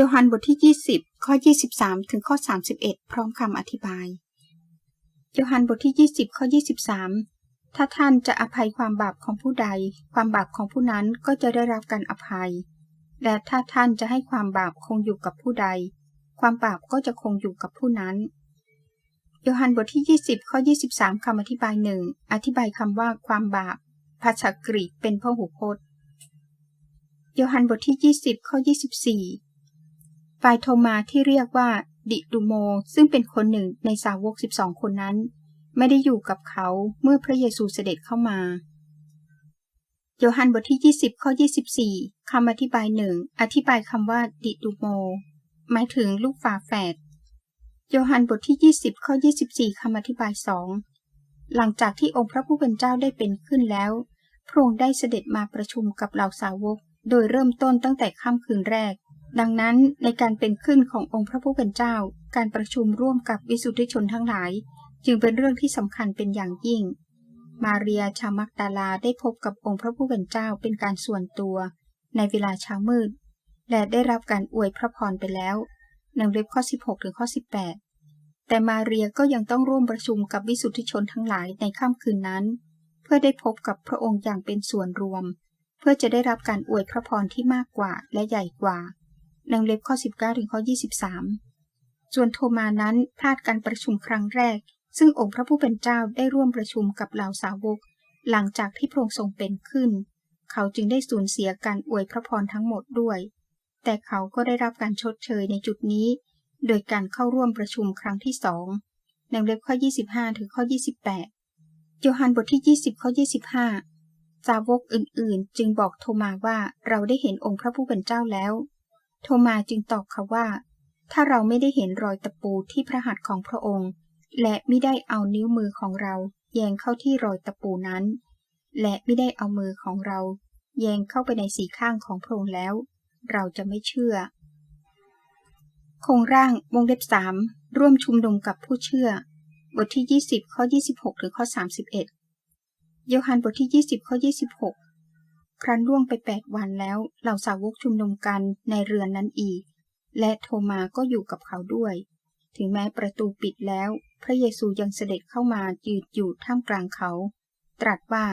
โยฮันบทที่ 20 ข้อ 23 ถึงข้อ 31 พร้อมคำอธิบาย โยฮันบทที่ 20 ข้อ 23 ถ้าท่านจะอภัยความบาปของผู้ใด ความบาปของผู้นั้นก็จะได้รับการอภัย และถ้าท่านจะให้ความบาปคงอยู่กับผู้ใด ความบาปก็จะคงอยู่กับผู้นั้น โยฮันบทที่ 20 ข้อ 23 คำอธิบายหนึ่งอธิบายคำว่าความบาป ภาษากรีกเป็นพหูพจน์ โยฮันบทที่ 20 ข้อ 24 ฝ่ายโทมาที่เรียกว่าดิดูโม ซึ่งเป็นคนหนึ่งในสาวก 12 คนนั้น ไม่ได้อยู่กับเขาเมื่อพระเยซูเสด็จเข้ามา โยฮันบทที่ 20 ข้อ 24 คำอธิบายหนึ่งอธิบายคำว่าดิดูโม หมายถึงลูกฝาแฝด โยฮันบทที่ 20 ข้อ 24 คำอธิบายสองหลังจากที่องค์พระผู้เป็นเจ้าได้เป็นขึ้นแล้ว พระองค์ได้เสด็จมาประชุมกับเหล่าสาวก โดยเริ่มต้นตั้งแต่ค่ำคืนแรก ดังนั้นในการเป็นขึ้นขององค์พระผู้เป็นเจ้า การประชุมร่วมกับวิสุทธิชนทั้งหลาย จึงเป็นเรื่องที่สำคัญเป็นอย่างยิ่ง มาเรียชาวมักดาลาได้พบกับองค์พระผู้เป็นเจ้าเป็นการส่วนตัว ในเวลาเช้ามืด และได้รับการอวยพระพรไปแล้วในเล็บข้อ 16 ถึงข้อ 18 แต่มาเรียก็ยังต้องร่วมประชุมกับวิสุทธิชนทั้งหลายในค่ำคืนนั้น เพื่อได้พบกับพระองค์อย่างเป็นส่วนรวม เพื่อจะได้รับการอวยพระพรที่มากกว่าและใหญ่กว่า ในเล็บข้อ 19 ถึงข้อ 23 ส่วนโทมานั้นพลาดการประชุมครั้งแรก ซึ่งองค์พระผู้เป็นเจ้าได้ร่วมประชุมกับเหล่าสาวก หลังจากที่พระองค์ทรงเป็นขึ้น เขาจึงได้สูญเสียการอวยพระพรทั้งหมดด้วย แต่เขาก็ได้รับการชดเชยในจุดนี้ โดยการเข้าร่วมประชุมครั้งที่สองในเล็บข้อ 25 ถึงข้อ 28 โยฮันบทที่ 20 ข้อ 25 สาวกอื่นๆ จึงบอกโทมาว่าเราได้เห็นองค์พระผู้เป็นเจ้าแล้ว โทมาจึงตอบเขาว่า ถ้าเราไม่ได้เห็นรอยตะปูที่พระหัตถ์ของพระองค์ และไม่ได้เอานิ้วมือของเรา แยงเข้าที่รอยตะปูนั้น และไม่ได้เอามือของเรา แยงเข้าไปในสีข้างของพระองค์แล้ว เราจะไม่เชื่อ โครงร่างวงเล็บสามร่วมชุมนุมกับผู้เชื่อ บทที่ 20 ข้อ 26 ถึงข้อ 31 โยฮันบทที่ 20 ข้อ 26 ครั้นล่วงไป8วันแล้วเหล่าสาวกชุมนุมกันในเรือนนั้นอีก และโทมาก็อยู่กับเขาด้วย ถึงแม้ประตูปิดแล้ว พระเยซูยังเสด็จเข้ามายืนอยู่ท่ามกลางเขา ตรัสว่า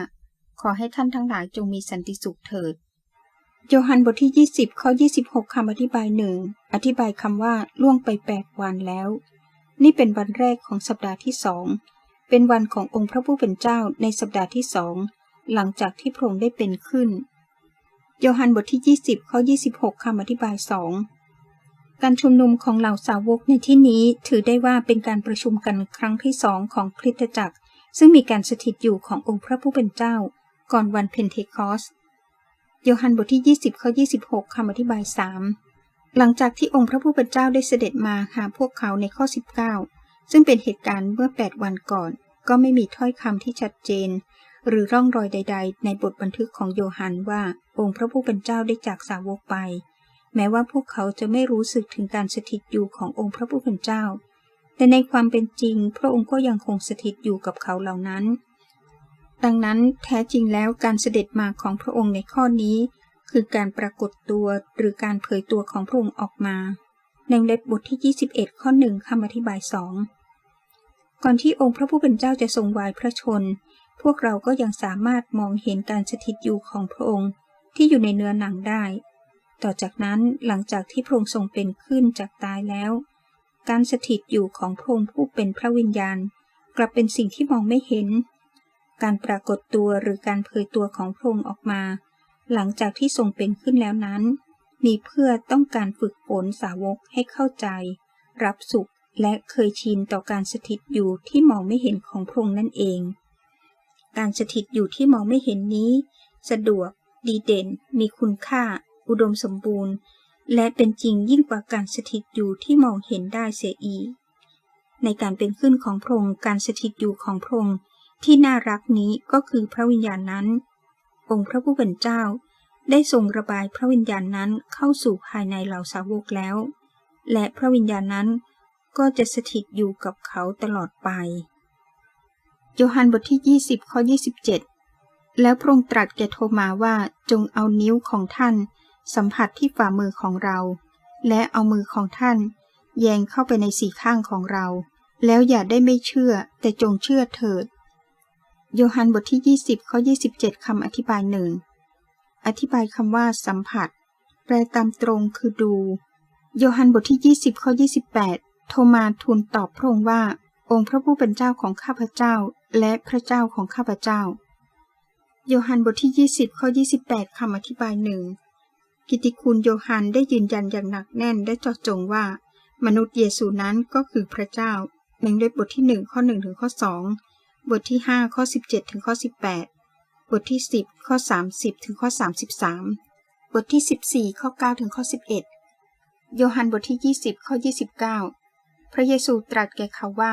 ขอให้ท่านทั้งหลายจงมีสันติสุขเถิด โยฮันบทที่ 20 ข้อ 26 คำอธิบายหนึ่งอธิบายคำว่าล่วงไป 8 วันแล้ว นี่เป็นวันแรกของสัปดาห์ที่สองเป็นวันขององค์พระผู้เป็นเจ้าในสัปดาห์ที่สอง หลังจากที่พระองค์ได้เป็นขึ้น โยฮันบทที่ 20 ข้อ 26คำอธิบายสองการชุมนุมของเหล่าสาวกในที่นี้ถือได้ว่าเป็นการประชุมกันครั้งที่สองของคริสตจักร ซึ่งมีการสถิตอยู่ขององค์พระผู้เป็นเจ้า ก่อนวันเพนเทคอสโยฮันบทที่ 20 ข้อ 26คำอธิบาย 3 หลังจากที่องค์พระผู้เป็นเจ้าได้เสด็จมาหาพวกเขาในข้อ 19 ซึ่งเป็นเหตุการณ์เมื่อ 8 วันก่อน ก็ไม่มีถ้อยคำที่ชัดเจน หรือร่องรอยใด ๆ ในบทบันทึกของโยฮันว่าองค์พระผู้เป็นเจ้าได้จากสาวกไป แม้ว่าพวกเขาจะไม่รู้สึกถึงการสถิตอยู่ขององค์พระผู้เป็นเจ้า แต่ในความเป็นจริง พระองค์ก็ยังคงสถิตอยู่กับเขาเหล่านั้น ดังนั้นแท้จริงแล้วการเสด็จมาของพระองค์ในข้อนี้ คือการปรากฏตัวหรือการเผยตัวของพระองค์ออกมาในเล็บบทที่ 21 ข้อหนึ่งคำอธิบายสองก่อนที่องค์พระผู้เป็นเจ้าจะทรงวายพระชน พวกเราก็ยังสามารถมองเห็นการสถิตอยู่ของพระองค์ที่อยู่ในเนื้อหนังได้ ต่อจากนั้นหลังจากที่พระองค์ทรงเป็นขึ้นจากตายแล้ว การสถิตอยู่ของพระองค์ผู้เป็นพระวิญญาณ กลับเป็นสิ่งที่มองไม่เห็น การปรากฏตัวหรือการเผยตัวของพระองค์ออกมา หลังจากที่ทรงเป็นขึ้นแล้วนั้น มีเพื่อต้องการฝึกฝนสาวกให้เข้าใจ รับสุขและเคยชินต่อการสถิตอยู่ที่มองไม่เห็นของพระองค์นั่นเอง การสถิตอยู่ที่มองไม่เห็นนี้ สะดวก ดีเด่น มีคุณค่า อุดมสมบูรณ์ และเป็นจริงยิ่งกว่าการสถิตอยู่ที่มองเห็นได้เสียอีก ในการเป็นขึ้นของพระองค์การสถิตอยู่ของพระองค์ที่น่ารักนี้ก็คือพระวิญญาณนั้น องค์พระผู้เป็นเจ้า ได้ทรงระบายพระวิญญาณนั้นเข้าสู่ภายในเหล่าสาวกแล้ว และพระวิญญาณนั้นก็จะสถิตอยู่กับเขาตลอดไป โยฮันบทที่ 20 ข้อ 27 แล้วพระองค์ตรัสแก่โทมาว่าจงเอานิ้วของท่าน สัมผัสที่ฝ่ามือของเรา และเอามือของท่าน แยงเข้าไปในสีข้างของเรา แล้วอย่าได้ไม่เชื่อแต่จงเชื่อเถิด โยฮันบทที่ 20 ข้อ 27 คำอธิบายหนึ่งอธิบายคำว่า สัมผัส แปลตามตรงคือดู โยฮันบทที่ 20 ข้อ 28 โทมาทูลตอบพระองค์ว่า องค์พระผู้เป็นเจ้าของข้าพเจ้า และพระเจ้าของข้าพเจ้า โยฮันบทที่ 20 ข้อ 28 คำอธิบายหนึ่ง กิติคุณโยฮันได้ยืนยันอย่างหนักแน่นและเจาะจงว่า มนุษย์เยซูนั้นก็คือพระเจ้าหนึ่งด้วยบทที่ 1 ข้อ1ถึงข้อ 2 บทที่ 5 ข้อ 17 ถึงข้อ 18 บทที่ 10 ข้อ 30 ถึงข้อ 33 บทที่ 14 ข้อ 9 ถึงข้อ 11 โยฮันบทที่ 20 ข้อ 29 พระเยซูตรัสแก่เขาว่า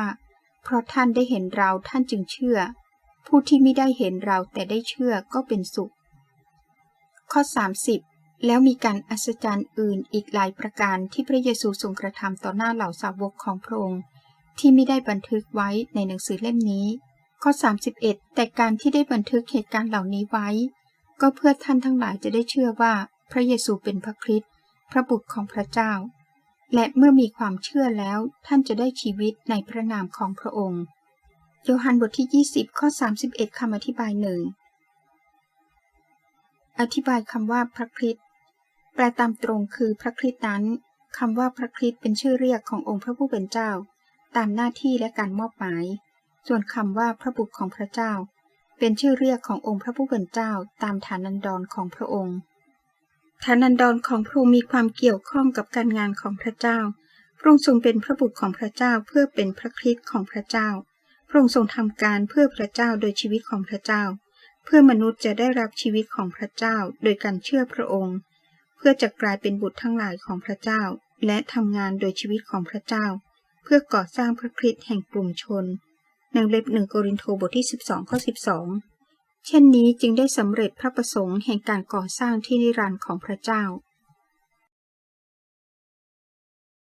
เพราะท่านได้เห็นเราท่านจึงเชื่อ ผู้ที่ไม่ได้เห็นเราแต่ได้เชื่อก็เป็นสุข ข้อ 30 แล้วมีการอัศจรรย์อื่นอีกหลายประการที่พระเยซูทรงกระทำต่อหน้าเหล่าสาวกของพระองค์ ที่ไม่ได้บันทึกไว้ในหนังสือเล่มนี้ ข้อ 31 แต่การที่ได้บันทึกเหตุการณ์เหล่านี้ไว้ ก็เพื่อท่านทั้งหลายจะได้เชื่อว่าพระเยซูเป็นพระคริสต์พระบุตรของพระเจ้า และเมื่อมีความเชื่อแล้วท่านจะได้ชีวิตในพระนามของพระองค์ โยฮันบทที่ 20 ข้อ 31 คำอธิบายหนึ่ง อธิบายคำว่าพระคริสต์แปลตามตรงคือพระคริสต์นั้นคำว่าพระคริสต์เป็นชื่อเรียกขององค์พระผู้เป็นเจ้า ตามหน้าที่และการมอบหมาย ส่วนคำว่าพระบุตรของพระเจ้า เป็นชื่อเรียกขององค์พระผู้เป็นเจ้า ตามฐานันดรของพระองค์ ฐานันดรของพระองค์มีความเกี่ยวข้องกับการงานของพระเจ้า พระองค์ทรงเป็นพระบุตรของพระเจ้าเพื่อเป็นพระคริสต์ของพระเจ้า พระองค์ทรงทำการเพื่อพระเจ้าโดยชีวิตของพระเจ้า เพื่อมนุษย์จะได้รับชีวิตของพระเจ้าโดยการเชื่อพระองค์ เพื่อจะกลายเป็นบุตรทั้งหลายของพระเจ้า และทำงานโดยชีวิตของพระเจ้า เพื่อก่อสร้างพระคริสต์แห่งกลุ่มชนในเล็บหนึ่งโกรินโทบทที่ 12ข้อ12 เช่นนี้จึงได้สำเร็จพระประสงค์แห่งการก่อสร้างที่นิรันดร์ของพระเจ้า